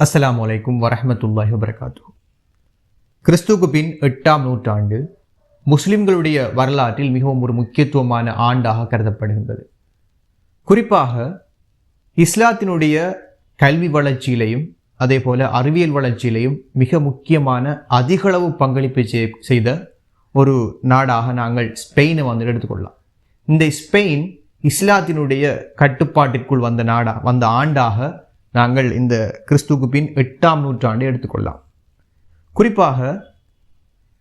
அஸ்லாம் வலைக்கும் வரமத்துல்லாஹி வபரகாத்து கிறிஸ்துவுக்கு பின் எட்டாம் நூற்றாண்டு முஸ்லிம்களுடைய வரலாற்றில் மிகவும் ஒரு முக்கியத்துவமான ஆண்டாக கருதப்படுகின்றது. குறிப்பாக இஸ்லாத்தினுடைய கல்வி வளர்ச்சியிலையும் அதே போல் அறிவியல் வளர்ச்சியிலையும் மிக முக்கியமான அதிகளவு பங்களிப்பு செய்- செய்த ஒரு நாடாக நாங்கள் ஸ்பெயினை வந்து எடுத்துக்கொள்ளலாம். இந்த ஸ்பெயின் இஸ்லாத்தினுடைய கட்டுப்பாட்டிற்குள் வந்த நாடா வந்த ஆண்டாக நாங்கள் இந்த கிறிஸ்துக்கு பின் எட்டாம் நூற்றாண்டை எடுத்துக்கொள்ளலாம். குறிப்பாக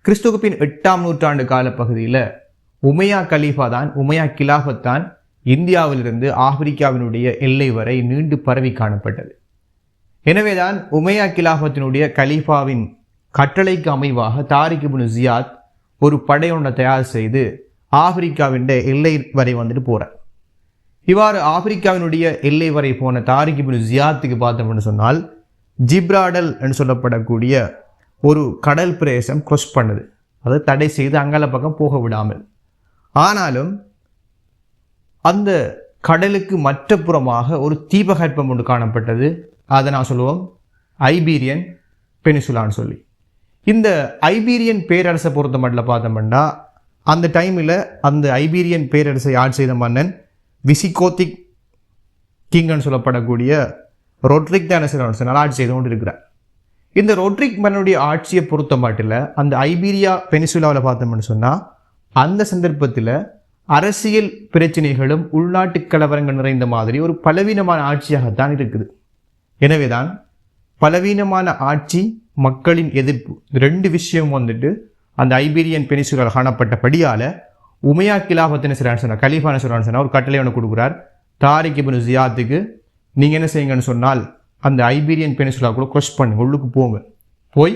கிறிஸ்துக்கு பின் எட்டாம் நூற்றாண்டு காலப்பகுதியில் உமையா கலீஃபா தான் உமையா கிலாஃபத் தான் இந்தியாவிலிருந்து ஆப்பிரிக்காவினுடைய எல்லை வரை நீண்டு பரவி காணப்பட்டது. எனவேதான் உமையா கிலாஃபத்தினுடைய கலீஃபாவின் கட்டளைக்கு அமைவாக தாரிக் இப்னு ஜியாத் ஒரு படையொன்றை தயார் செய்து ஆப்பிரிக்காவின் எல்லை வரை வந்துட்டு போகிறார் இவ்வாறு ஆப்பிரிக்காவினுடைய எல்லை வரை போன தாரிக் இபின் ஜியாத்துக்கு பார்த்தோம்னு சொன்னால் ஜிப்ராடல் என்று சொல்லப்படக்கூடிய ஒரு கடல் பிரதேசம் க்ரொஸ் பண்ணுது. அதை தடை செய்து அங்கால பக்கம் போக விடாமல். ஆனாலும் அந்த கடலுக்கு மற்ற புறமாக ஒரு தீபகற்பம் ஒன்று காணப்பட்டது. அதை நான் சொல்லுவோம் ஐபீரியன் பெனிசுலான்னு சொல்லி. இந்த ஐபீரியன் பேரரசை பொறுத்த மட்டும் பார்த்தோம்னா அந்த டைமில் அந்த ஐபீரியன் பேரரசை ஆட்சி செய்த மன்னன்? விசிகோத்திக் கிங்னு சொல்லப்படக்கூடிய ரொட்ரிக் நல்லா ஆட்சி செய்து கொண்டு இருக்கிறார் இந்த ரொட்ரிக் மன்னனுடைய ஆட்சியை பொறுத்த மாட்டில் அந்த ஐபீரியா பெனிசுலாவில் பார்த்தோம்னு சொன்னால் அந்த சந்தர்ப்பத்தில் அரசியல் பிரச்சனைகளும் உள்நாட்டு கலவரங்கள் நிறைந்த மாதிரி ஒரு பலவீனமான ஆட்சியாகத்தான் இருக்குது. எனவேதான் பலவீனமான ஆட்சி மக்களின் எதிர்ப்பு. ரெண்டு விஷயம் வந்துட்டு அந்த ஐபீரியன் பெனிசுலால் காணப்பட்டபடியால் உமையா கிலாபத்தின சிறான் சொன்னால் கலீஃபான சிறான் சொன்னால் ஒரு கட்டளை ஒன்று கொடுக்குறார். தாரிக் இபின் ஜியாத்துக்கு நீங்கள் என்ன செய்யுங்கன்னு சொன்னால் அந்த ஐபீரியன் பெனிசுலா கூட க்ரொஷ் பண்ணுங்க. உள்ளுக்கு போங்க. போய்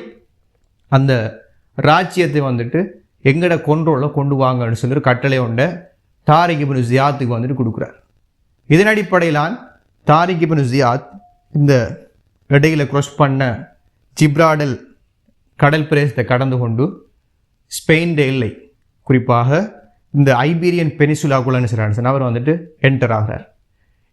அந்த ராஜ்யத்தை வந்துட்டு எங்கட கொண்டோல கொண்டு வாங்கன்னு சொல்லி ஒரு கட்டளை ஒன்றை தாரிக் இபின் ஜியாத்துக்கு வந்துட்டு கொடுக்குறார். இதன் அடிப்படையிலான் தாரிக் இபின் ஜியாத் இந்த இடையில் க்ரொஷ் பண்ண ஜிப்ராடல் கடல் பிரதேசத்தை கடந்து கொண்டு ஸ்பெயின் எல்லை குறிப்பாக இந்த ஐபீரியன் பெனிசுலாக்குள்ளே என்ன செய்றாருன்னு அவர் வந்துட்டு என்டர் ஆகிறார்.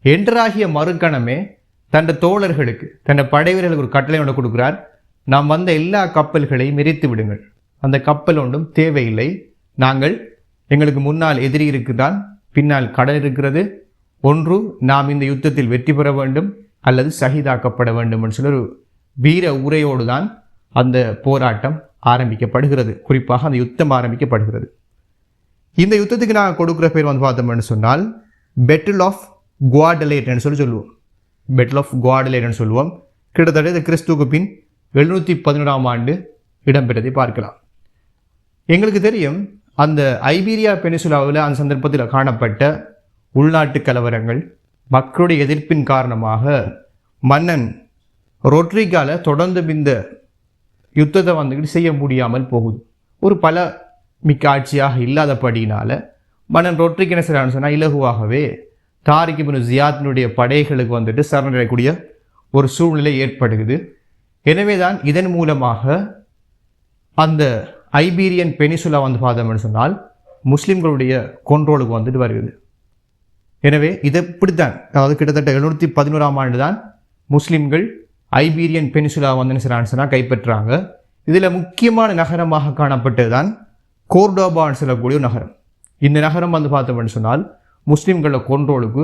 என்டர் ஆகிய மறுகணமே தன் தோழர்களுக்கு தன் படைவீரர்களுக்கு ஒரு கட்டளை ஒன்று கொடுக்கிறார். நாம் வந்த எல்லா கப்பல்களையும் எரித்து விடுங்கள். அந்த கப்பல் ஒன்றும் தேவையில்லை. நாங்கள் எங்களுக்கு முன்னால் எதிரி இருக்குதான் பின்னால் கடல் இருக்கிறது. ஒன்று நாம் இந்த யுத்தத்தில் வெற்றி பெற வேண்டும் அல்லது சகிதாக்கப்பட வேண்டும் என்று சொல்லி ஒரு வீர உரையோடு தான் அந்த போராட்டம் ஆரம்பிக்கப்படுகிறது. குறிப்பாக அந்த யுத்தம் ஆரம்பிக்கப்படுகிறது. இந்த யுத்தத்துக்கு நாங்கள் கொடுக்குற பேர் வந்து பார்த்தோம்னு சொன்னால் பெட்டில் ஆஃப் குவாடலேட்னு சொல்லி சொல்லுவோம். பெட்டில் ஆஃப் குவாடலேட்னு சொல்லுவோம். கிட்டத்தட்ட இந்த கிறிஸ்துவுக்கு பின் எழுநூற்றி பதினோராம் ஆண்டு இடம்பெற்றதை பார்க்கலாம். எங்களுக்கு தெரியும் அந்த ஐபீரியா பெனிசுலாவில் அந்த சந்தர்ப்பத்தில் காணப்பட்ட உள்நாட்டு கலவரங்கள் மக்களுடைய எதிர்ப்பின் காரணமாக மன்னன் ரொட்ரிகால தொடர்ந்து இந்த யுத்தத்தை வந்துக்கிட்டு செய்ய முடியாமல் போகுது. ஒரு பல மிக்க ஆட்சியாக இல்லாதபடியினால் மன்னன் ரொட்ரிக் சொன்னால் இலகுவாகவே தாரிக் ஜியாத்தினுடைய படைகளுக்கு வந்துட்டு சரணடையக்கூடிய ஒரு சூழ்நிலை ஏற்படுகிறது. எனவே தான் இதன் மூலமாக அந்த ஐபீரியன் பெனிசுலா வந்து பார்த்தோம்னு சொன்னால் முஸ்லீம்களுடைய கொன்றோலுக்கு வந்துட்டு வருகிறது. எனவே இது இப்படித்தான். அதாவது கிட்டத்தட்ட எழுநூற்றி பதினோராம் ஆண்டு தான் முஸ்லீம்கள் ஐபீரியன் பெனிசுலா வந்து சொன்னால் கைப்பற்றாங்க. இதில் முக்கியமான நகரமாக காணப்பட்டது தான் கோர்டோபான்னு சொல்லக்கூடிய நகரம். இந்த நகரம் வந்து பார்த்தோம்னு சொன்னால் முஸ்லீம்களை கொன்றோளுக்கு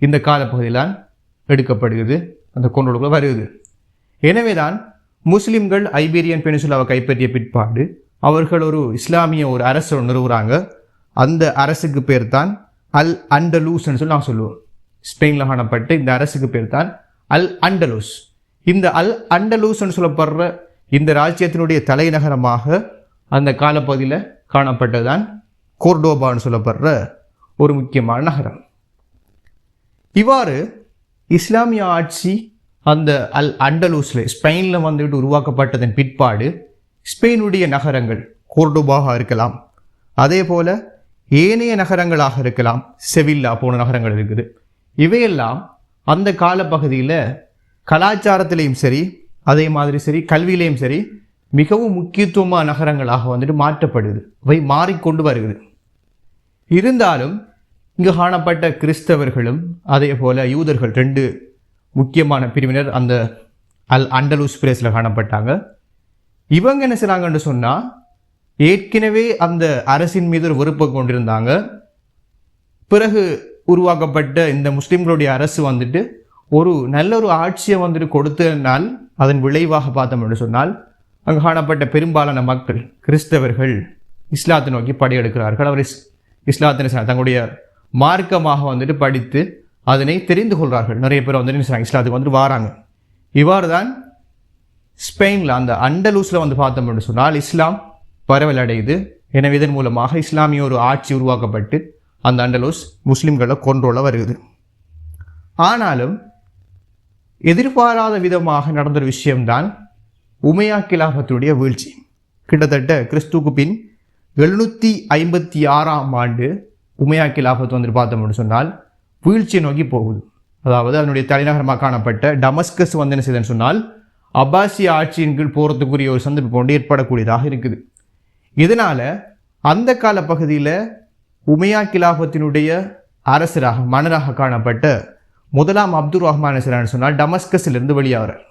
இந்த காலப்பகுதியிலான் எடுக்கப்படுகிறது. அந்த கொண்ட்ரோலுக்குள்ள வருகிறது. எனவே தான் முஸ்லீம்கள் ஐபீரியன் பெனிசுலாவை கைப்பற்றிய பிற்பாடு அவர்கள் ஒரு இஸ்லாமிய ஒரு அரசு ஒன்று நிறுவுறாங்க. அந்த அரசுக்கு பேர் தான் அல் அண்டலூஸ்ன்னு சொல்லி நான் சொல்லுவோம். ஸ்பெயினில் காணப்பட்ட இந்த அரசுக்கு பேர் தான் அல் அண்டலூஸ். இந்த அல் அண்டலூஸ்ன்னு சொல்லப்படுற இந்த ராஜ்யத்தினுடைய தலைநகரமாக அந்த காலப்பகுதியில் காணப்பட்டதுதான் கோர்டோபான்னு சொல்லப்படுற ஒரு முக்கியமான நகரம். இவ்வாறு இஸ்லாமிய ஆட்சி அந்த அல் அண்டலூஸில் ஸ்பெயினில் வந்துட்டு உருவாக்கப்பட்டதன் பிற்பாடு ஸ்பெயினுடைய நகரங்கள் கோர்டோபாக இருக்கலாம். அதே போல ஏனைய நகரங்களாக இருக்கலாம். செவில்லா போன நகரங்கள் இருக்குது. இவையெல்லாம் அந்த காலப்பகுதியில் கலாச்சாரத்திலையும் சரி அதே மாதிரி சரி கல்வியிலையும் சரி மிகவும் முக்கியத்துவமான நகரங்களாக வந்துட்டு மாற்றப்படுது. அவை மாறிக்கொண்டு வருகிறது. இருந்தாலும் இங்கு காணப்பட்ட கிறிஸ்தவர்களும் அதே போல் யூதர்கள் ரெண்டு முக்கியமான பிரிவினர் அந்த அல் அண்டலூஸ் பிரேஸில் காணப்பட்டாங்க. இவங்க என்ன செய்கிறாங்கன்னு சொன்னால் ஏற்கனவே அந்த அரசின் மீது ஒரு வெறுப்பை கொண்டிருந்தாங்க. பிறகு உருவாக்கப்பட்ட இந்த முஸ்லீம்களுடைய அரசு வந்துட்டு ஒரு நல்ல ஒரு ஆட்சியை வந்துட்டு கொடுத்தனால் அதன் விளைவாக பார்த்தோம் என்று சொன்னால் அங்கு காணப்பட்ட பெரும்பாலான மக்கள் கிறிஸ்தவர்கள் இஸ்லாத்தை நோக்கி படையெடுக்கிறார்கள். அவர் இஸ் தங்களுடைய மார்க்கமாக வந்துட்டு படித்து அதனை தெரிந்து கொள்கிறார்கள். நிறைய பேர் வந்துட்டு இஸ்லாத்துக்கு வந்துட்டு வாராங்க. இவ்வாறு தான் ஸ்பெயினில் அந்த அண்டலூஸில் வந்து பார்த்தோம் என்று சொன்னால் இஸ்லாம் பரவல் அடையுது எனவே இதன் மூலமாக இஸ்லாமிய ஒரு ஆட்சி உருவாக்கப்பட்டு அந்த அண்டலூஸ் முஸ்லீம்களை கொன்றோல வருகிறது ஆனாலும் எதிர்பாராத விதமாக நடந்த ஒரு விஷயம்தான் உமையா கிலாபத்துடைய வீழ்ச்சி. கிட்டத்தட்ட கிறிஸ்துக்கு பின் எழுநூற்றி ஐம்பத்தி ஆறாம் ஆண்டு உமையா கிலாபத் வந்துட்டு பார்த்தோம்னு சொன்னால் வீழ்ச்சியை நோக்கி போகுது. அதாவது அதனுடைய தலைநகரமாக காணப்பட்ட டமஸ்கஸ் வந்து என்ன செய்தன்னு சொன்னால் அப்பாசிய ஆட்சியின் கீழ் போகிறதுக்குரிய ஒரு சந்தர்ப்பம் கொண்டு ஏற்படக்கூடியதாக இருக்குது. இதனால் அந்த கால பகுதியில் உமையா கிலாபத்தினுடைய அரசராக மன்னராக காணப்பட்ட முதலாம் அப்துல் ரஹ்மான் சிறான்னு சொன்னால் டமஸ்கஸிலிருந்து வெளியாகிறார்.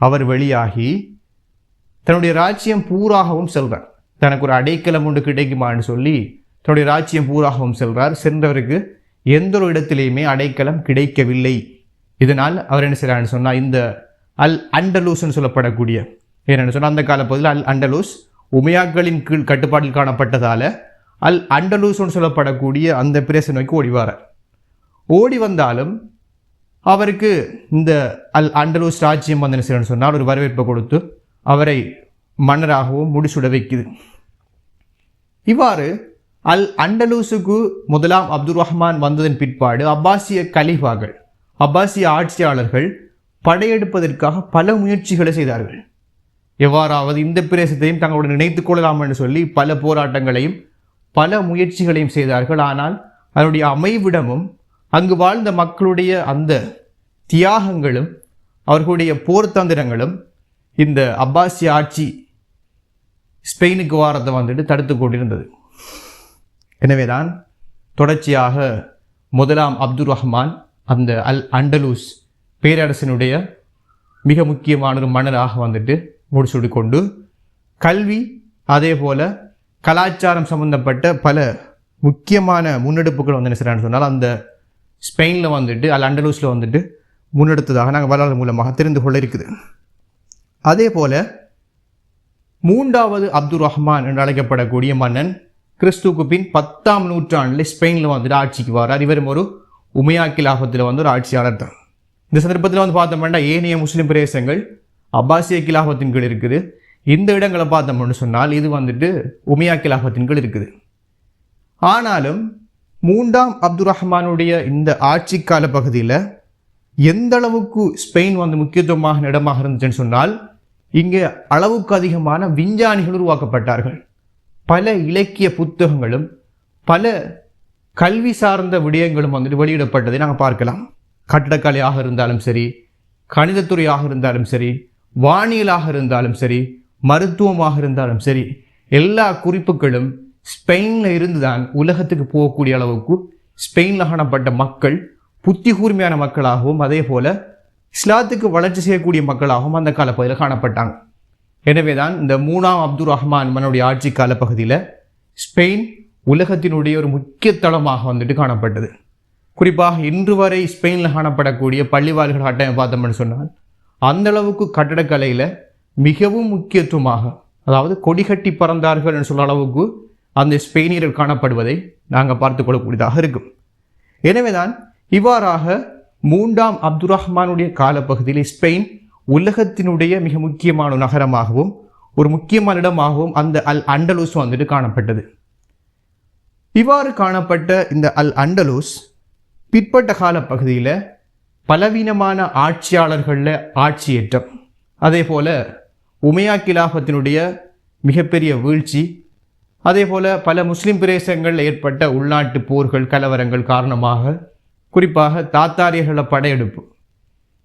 அவர் வெளியாகி தன்னுடைய ராஜ்யம் பூராகவும் செல்றார் தனக்கு ஒரு அடைக்கலம் ஒன்று கிடைக்குமான்னு சொல்லி தன்னுடைய ராஜ்யம் பூராகவும் செல்றார். சென்றவருக்கு எந்த ஒரு இடத்திலேயுமே அடைக்கலம் கிடைக்கவில்லை. இதனால் அவர் என்ன செய்கிறான்னு சொன்னால் இந்த அல் அண்டலூஸ்ன்னு சொல்லப்படக்கூடிய என்னென்னு சொன்னால் அந்த காலப்பகுதியில் அல் அண்டலூஸ் உமையாக்களின் கீழ் கட்டுப்பாட்டில் காணப்பட்டதால் அல் அண்டலூஸ்னு சொல்லப்படக்கூடிய அந்த பிரேச நோக்கி ஓடிவார் ஓடி வந்தாலும் அவருக்கு இந்த அல் அண்டலூஸ் ராஜ்யம் வந்து என்ன செய்யணும்னு சொன்னால் ஒரு வரவேற்பை கொடுத்து அவரை மன்னராகவும் முடிசுட வைக்குது. இவ்வாறு அல் அண்டலூசுக்கு முதலாம் அப்துல் ரஹ்மான் வந்ததன் பிற்பாடு அப்பாசிய கலீஃபாக்கள் அப்பாசிய ஆட்சியாளர்கள் படையெடுப்பதற்காக பல முயற்சிகளை செய்தார்கள். எவ்வாறாவது இந்த பிரதேசத்தையும் தங்களுடன் நினைத்துக் கொள்ளலாம் என்று சொல்லி பல போராட்டங்களையும் பல முயற்சிகளையும் செய்தார்கள். ஆனால் அதனுடைய அமைவிடமும் அங்கு வாழ்ந்த மக்களுடைய அந்த தியாகங்களும் அவர்களுடைய போர்த்தந்திரங்களும் இந்த அப்பாசி ஆட்சி ஸ்பெயினுக்கு வாரத்தை வந்துட்டு தடுத்து கொண்டிருந்தது. எனவேதான் தொடர்ச்சியாக முதலாம் அப்துல் ரஹ்மான் அந்த அல் அண்டலூஸ் பேரரசினுடைய மிக முக்கியமான ஒரு மன்னராக வந்துட்டு முடிச்சுடு கொண்டு கல்வி அதே போல் கலாச்சாரம் சம்பந்தப்பட்ட பல முக்கியமான முன்னெடுப்புகள் வந்து என்ன சொன்னால் அந்த ஸ்பெயினில் வந்துட்டு அல் அண்டலூஸில் வந்துட்டு முன்னெடுத்ததாக நாங்கள் வரலாறு மூலமாக தெரிந்து கொள்ள இருக்குது. அதே போல மூன்றாவது அப்துல் ரஹ்மான் என்று அழைக்கப்படக்கூடிய மன்னன் கிறிஸ்துவுக்கு பின் பத்தாம் நூற்றாண்டில் ஸ்பெயினில் வந்துட்டு ஆட்சிக்கு வரார். இவரும் ஒரு உமையா கிலாபத்தில் வந்து ஒரு ஆட்சியாளர் தான். இந்த சந்தர்ப்பத்தில் வந்து பார்த்தோம்னா ஏனைய முஸ்லீம் பிரதேசங்கள் அப்பாசிய கிலாபத்தின் கீழ் இருக்குது. இந்த இடங்களை பார்த்தோம்னு சொன்னால் இது வந்துட்டு உமையா கிலாபத்தின் கீழ் இருக்குது. ஆனாலும் மூன்றாம் அப்துல் ரஹ்மானுடைய இந்த ஆட்சி கால பகுதியில் எந்த அளவுக்கு ஸ்பெயின் வந்து முக்கியத்துவமாக இடமாக இருந்துச்சுன்னு சொன்னால் இங்கே அளவுக்கு அதிகமான விஞ்ஞானிகள் உருவாக்கப்பட்டார்கள். பல இலக்கிய புத்தகங்களும் பல கல்வி சார்ந்த விடயங்களும் வந்துட்டு வெளியிடப்பட்டதை நாங்கள் பார்க்கலாம். கட்டடக்கலையாக இருந்தாலும் சரி கணிதத்துறையாக இருந்தாலும் சரி வானியலாக இருந்தாலும் சரி மருத்துவமாக இருந்தாலும் சரி எல்லா குறிப்புகளும் ஸ்பெயினில் இருந்து தான் உலகத்துக்கு போகக்கூடிய அளவுக்கு ஸ்பெயினில் காணப்பட்ட மக்கள் புத்தி கூர்மையான மக்களாகவும் அதே போல் இஸ்லாத்துக்கு வளர்ச்சி செய்யக்கூடிய மக்களாகவும் அந்த காலப்பகுதியில் காணப்பட்டாங்க. எனவே தான் இந்த மூணாம் அப்துல் ரஹ்மான் மன்னுடைய ஆட்சி கால பகுதியில் ஸ்பெயின் உலகத்தினுடைய ஒரு முக்கிய தளமாக வந்துட்டு காணப்பட்டது. குறிப்பாக இன்று வரை ஸ்பெயினில் காணப்படக்கூடிய பள்ளிவாள்கள் கட்டாயம் பார்த்தோம்னு சொன்னால் அந்த அளவுக்கு கட்டடக்கலையில் மிகவும் முக்கியத்துவமாக அதாவது கொடிகட்டி பறந்தார்கள் என்று சொல்ல அளவுக்கு அந்த ஸ்பெயினியர்கள் காணப்படுவதை நாங்கள் பார்த்து கொள்ளக்கூடியதாக இருக்கும். எனவேதான் இவ்வாறாக மூன்றாம் அப்துல் ரஹ்மானுடைய காலப்பகுதியில் ஸ்பெயின் உலகத்தினுடைய மிக முக்கியமான நகரமாகவும் ஒரு முக்கியமான இடமாகவும் அந்த அல் அண்டலூஸ் வந்துட்டு காணப்பட்டது. இவ்வாறு காணப்பட்ட இந்த அல் அண்டலூஸ் பிற்பட்ட கால பகுதியில் பலவீனமான ஆட்சியாளர்களில் ஆட்சியேற்றம். அதே போல் உமையா கிலாபத்தினுடைய மிகப்பெரிய வீழ்ச்சி அதே போல் பல முஸ்லிம் பிரதேசங்களில் ஏற்பட்ட உள்நாட்டு போர்கள் கலவரங்கள் காரணமாக குறிப்பாக தாத்தாரியர்கள படையெடுப்பு.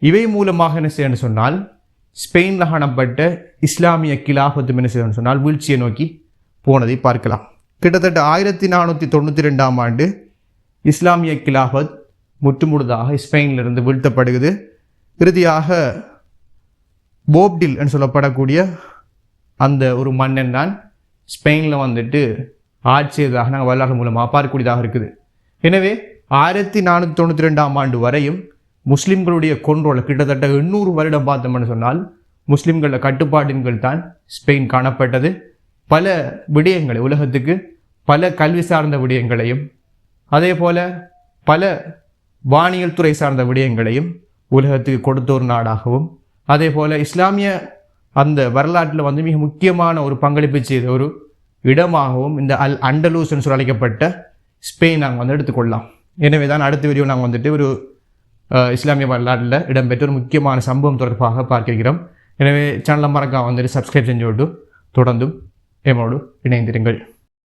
இவை மூலமாக என்ன செய்யணும்னு சொன்னால் ஸ்பெயினில் காணப்பட்ட இஸ்லாமிய கிலாபத்து என்ன செய்யணும்னு சொன்னால் வீழ்ச்சியை நோக்கி போனதை பார்க்கலாம். கிட்டத்தட்ட ஆயிரத்தி நானூற்றி தொண்ணூற்றி ரெண்டாம் ஆண்டு இஸ்லாமிய கிலாபத் முற்றுமுழுதாக ஸ்பெயினிலிருந்து வீழ்த்தப்படுகிறது. இறுதியாக போப்டில் என்று சொல்லப்படக்கூடிய அந்த ஒரு மன்னன் தான் ஸ்பெயினில் வந்துட்டு ஆட்சியதாக நாங்கள் வரலாறு மூலமாக பார்க்கக்கூடியதாக இருக்குது. எனவே ஆயிரத்தி நானூற்றி தொண்ணூற்றி ரெண்டாம் ஆண்டு வரையும் முஸ்லிம்களுடைய கொண்டோல கிட்டத்தட்ட எண்ணூறு வருடம் பார்த்தோம்னு சொன்னால் முஸ்லிம்கள கட்டுப்பாட்டின்கள் தான் ஸ்பெயின் காணப்பட்டது. பல விடயங்களை உலகத்துக்கு பல கல்வி சார்ந்த விடயங்களையும் அதே போல் பல வானியல் துறை சார்ந்த விடயங்களையும் உலகத்துக்கு கொடுத்த ஒரு நாடாகவும் அதே போல் இஸ்லாமிய அந்த வரலாற்றில் வந்து மிக முக்கியமான ஒரு பங்களிப்பு செய்த ஒரு இடமாகவும் இந்த அல் அண்டலூஸ் என்று அழைக்கப்பட்ட ஸ்பெயின் நாங்கள் வந்து எடுத்துக்கொள்ளலாம். எனவே தான் அடுத்த வீடியோ நாங்கள் வந்துட்டு ஒரு இஸ்லாமிய வரலாற்றில் இடம்பெற்ற ஒரு முக்கியமான சம்பவம் தொடர்பாக பார்க்கிறோம் எனவே சேனலை மறக்காம வந்துட்டு சப்ஸ்கிரைப் செஞ்சு விட்டு தொடர்ந்தும் எம்மோடு இணைந்திருங்கள்.